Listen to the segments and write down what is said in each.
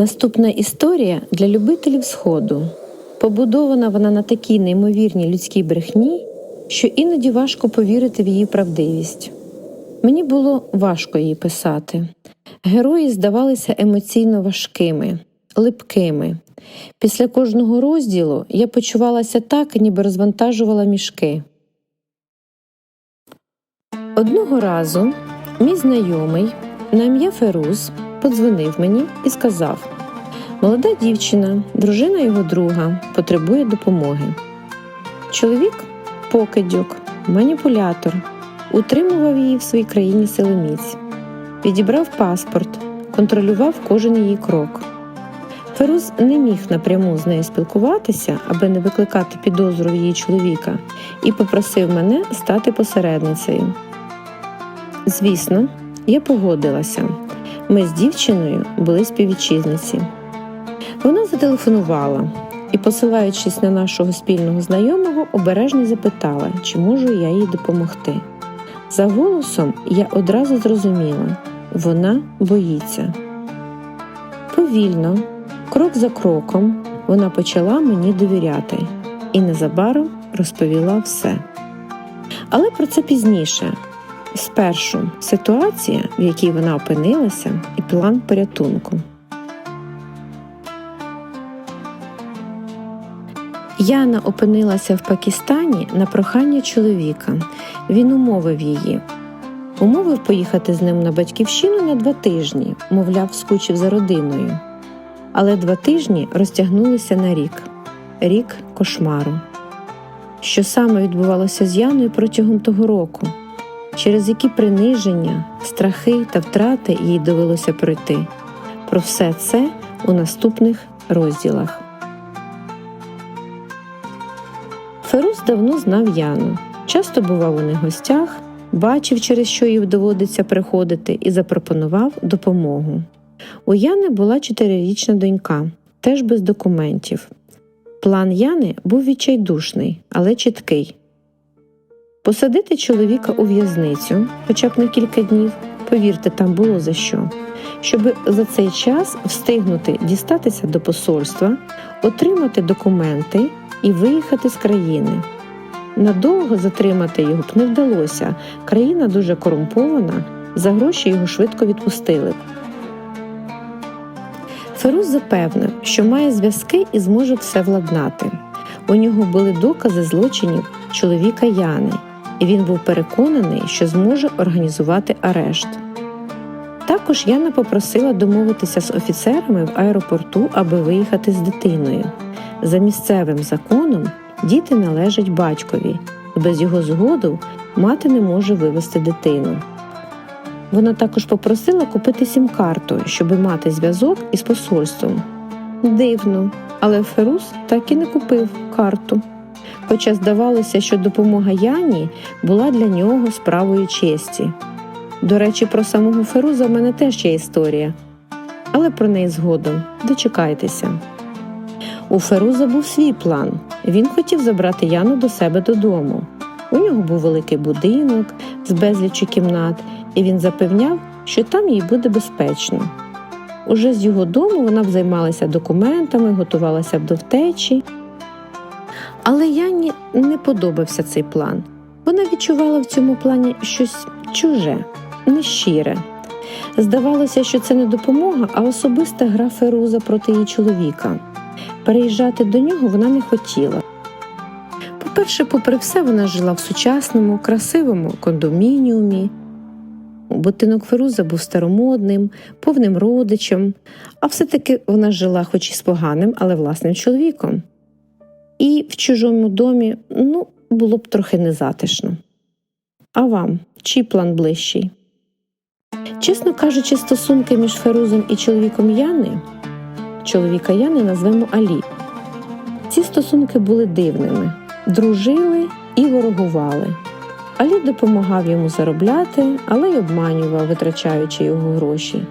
Наступна історія для любителів Сходу. Побудована вона на такій неймовірній людській брехні, що іноді важко повірити в її правдивість. Мені було важко її писати. Герої здавалися емоційно важкими, липкими. Після кожного розділу я почувалася так, ніби розвантажувала мішки. Одного разу мій знайомий на ім'я Феруз подзвонив мені і сказав: Молода дівчина, дружина його друга, потребує допомоги. Чоловік покидьок, маніпулятор, утримував її в своїй країні силоміць, відібрав паспорт, контролював кожен її крок. Феруз не міг напряму з нею спілкуватися, аби не викликати підозру в її чоловіка, і попросив мене стати посередницею. Звісно, я погодилася. Ми з дівчиною були співвітчизниці. Вона зателефонувала і, посилаючись на нашого спільного знайомого, обережно запитала, чи можу я їй допомогти. За голосом я одразу зрозуміла вона боїться. Повільно, крок за кроком, вона почала мені довіряти і незабаром розповіла все. Але про це пізніше. Спершу ситуація, в якій вона опинилася, і план порятунку. Яна опинилася в Пакистані на прохання чоловіка. Він умовив її. Умовив поїхати з ним на батьківщину на два тижні, мовляв, скучив за родиною. Але два тижні розтягнулися на рік рік кошмару. Що саме відбувалося з Яною протягом того року? Через які приниження, страхи та втрати їй довелося пройти. Про все це у наступних розділах. Ферус давно знав Яну, часто бував у них гостях, бачив, через що їй доводиться приходити, і запропонував допомогу. У Яни була чотирирічна донька, теж без документів. План Яни був відчайдушний, але чіткий. Посадити чоловіка у в'язницю, хоча б на кілька днів, повірте, там було за що, щоб за цей час встигнути дістатися до посольства, отримати документи і виїхати з країни. Надовго затримати його б не вдалося. Країна дуже корумпована, за гроші його швидко відпустили. Ферус запевнив, що має зв'язки і зможе все владнати. У нього були докази злочинів чоловіка Яни і він був переконаний, що зможе організувати арешт. Також Яна попросила домовитися з офіцерами в аеропорту, аби виїхати з дитиною. За місцевим законом діти належать батькові, і без його згоду мати не може вивезти дитину. Вона також попросила купити сім-карту, щоб мати зв'язок із посольством. Дивно, але Ферус так і не купив карту хоча здавалося, що допомога Яні була для нього справою честі. До речі, про самого Феруза в мене теж є історія, але про неї згодом дочекайтеся. У Феруза був свій план. Він хотів забрати Яну до себе додому. У нього був великий будинок з безліччю кімнат, і він запевняв, що там їй буде безпечно. Уже з його дому вона б займалася документами, готувалася б до втечі. Але Яні не подобався цей план. Вона відчувала в цьому плані щось чуже, нещире. Здавалося, що це не допомога, а особиста гра Феруза проти її чоловіка. Переїжджати до нього вона не хотіла. По-перше, попри все, вона жила в сучасному, красивому кондомініумі. Будинок Феруза був старомодним, повним родичем, а все-таки вона жила хоч і з поганим, але власним чоловіком і в чужому домі ну, було б трохи незатишно. А вам чий план ближчий? Чесно кажучи, стосунки між Ферузом і чоловіком Яни, чоловіка Яни назвемо Алі. Ці стосунки були дивними, дружили і ворогували. Алі допомагав йому заробляти, але й обманював, витрачаючи його гроші.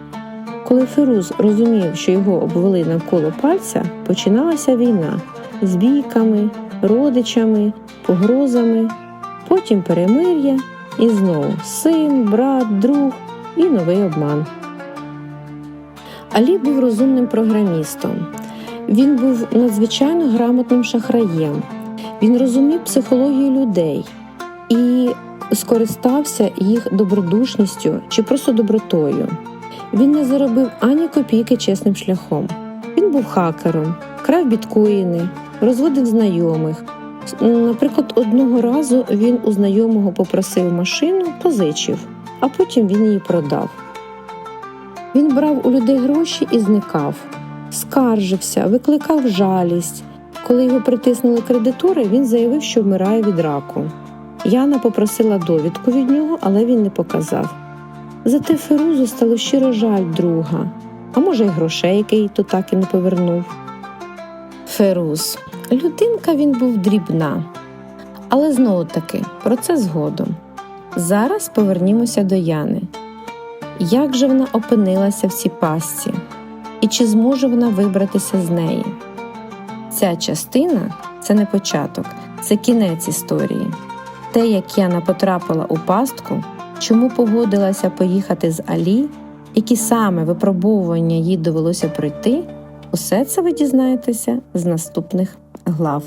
Коли Феруз розумів, що його обвели навколо пальця, починалася війна з бійками, родичами, погрозами, потім перемир'я і знову син, брат, друг і новий обман. Алі був розумним програмістом. Він був надзвичайно грамотним шахраєм. Він розумів психологію людей і скористався їх добродушністю чи просто добротою. Він не заробив ані копійки чесним шляхом. Він був хакером, крав біткоїни, розводив знайомих. Наприклад, одного разу він у знайомого попросив машину, позичив, а потім він її продав. Він брав у людей гроші і зникав, скаржився, викликав жалість. Коли його притиснули кредитори, він заявив, що вмирає від раку. Яна попросила довідку від нього, але він не показав. Зате Ферузу стало щиро жаль друга, а може, й грошей, який то так і не повернув. Феруз. Людинка він був дрібна. Але знову таки про це згодом. Зараз повернімося до Яни. Як же вона опинилася в цій пастці? І чи зможе вона вибратися з неї? Ця частина це не початок, це кінець історії. Те, як Яна потрапила у пастку, чому погодилася поїхати з Алі, які саме випробовування їй довелося пройти, усе це ви дізнаєтеся з наступних глав.